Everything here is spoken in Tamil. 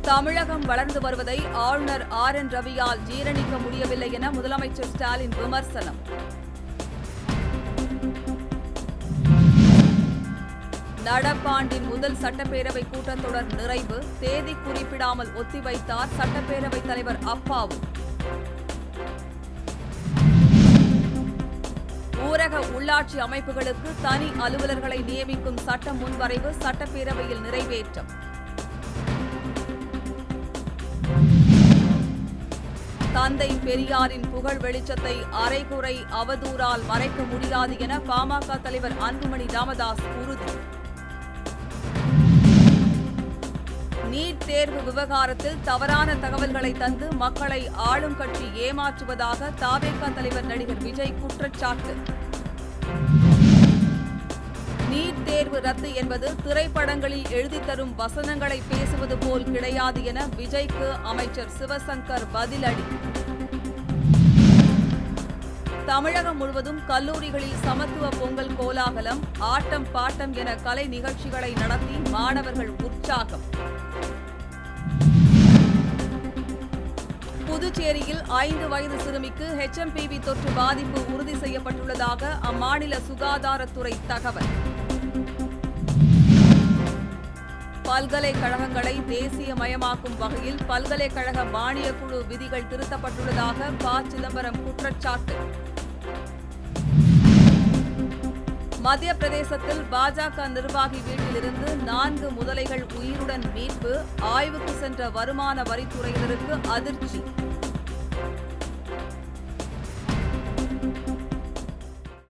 தமிழகம் வளர்ந்து வருவதை ஆளுநர் ஆர் என் ரவியால் ஜீரணிக்க முடியவில்லை என முதலமைச்சர் ஸ்டாலின் விமர்சனம். நடப்பாண்டின் முதல் சட்டப்பேரவை கூட்டத்தொடர் நிறைவு தேதி குறிப்பிடாமல் ஒத்திவைத்தார் சட்டப்பேரவைத் தலைவர் அப்பாவு. ஊரக உள்ளாட்சி அமைப்புகளுக்கு தனி அலுவலர்களை நியமிக்கும் சட்ட முன்வரைவு சட்டப்பேரவையில் நிறைவேற்றம். தந்தை பெரியாரின் புகழ் வெளிச்சத்தை அரைகுறை அவதூறால் மறைக்க முடியாது என பாமக தலைவர் அன்புமணி ராமதாஸ் உறுதி. நீட் தேர்வு விவகாரத்தில் தவறான தகவல்களை தந்து மக்களை ஆளும் கட்சி ஏமாற்றுவதாக தாவேக தலைவர் நடிகர் விஜய் குற்றச்சாட்டு. நீட் தேர்வு ரத்து என்பது திரைப்படங்களில் எழுதி தரும் வசனங்களை பேசுவது போல் கிடையாது என விஜய்க்கு அமைச்சர் சிவசங்கர் பதிலடி. தமிழகம் முழுவதும் கல்லூரிகளில் சமத்துவ பொங்கல் கோலாகலம் ஆட்டம் பாட்டம் என கலை நிகழ்ச்சிகளை நடத்தி மாணவர்கள் உற்சாகம். புதுச்சேரியில் ஐந்து வயது சிறுமிக்கு ஹெச்எம்பிவி தொற்று பாதிப்பு உறுதி செய்யப்பட்டுள்ளதாக அம்மாநில சுகாதாரத்துறை தகவல். பல்கலைக்கழகங்களை தேசியமயமாக்கும் வகையில் பல்கலைக்கழக மானியக்குழு விதிகள் திருத்தப்பட்டுள்ளதாக ப. சிதம்பரம் குற்றச்சாட்டு. மத்திய பிரதேசத்தில் பாஜக நிர்வாகி வீட்டிலிருந்து நான்கு முதலைகள் உயிருடன் மீட்பு ஆய்வுக்கு சென்ற வருமான வரித்துறையினருக்கு அதிர்ச்சி.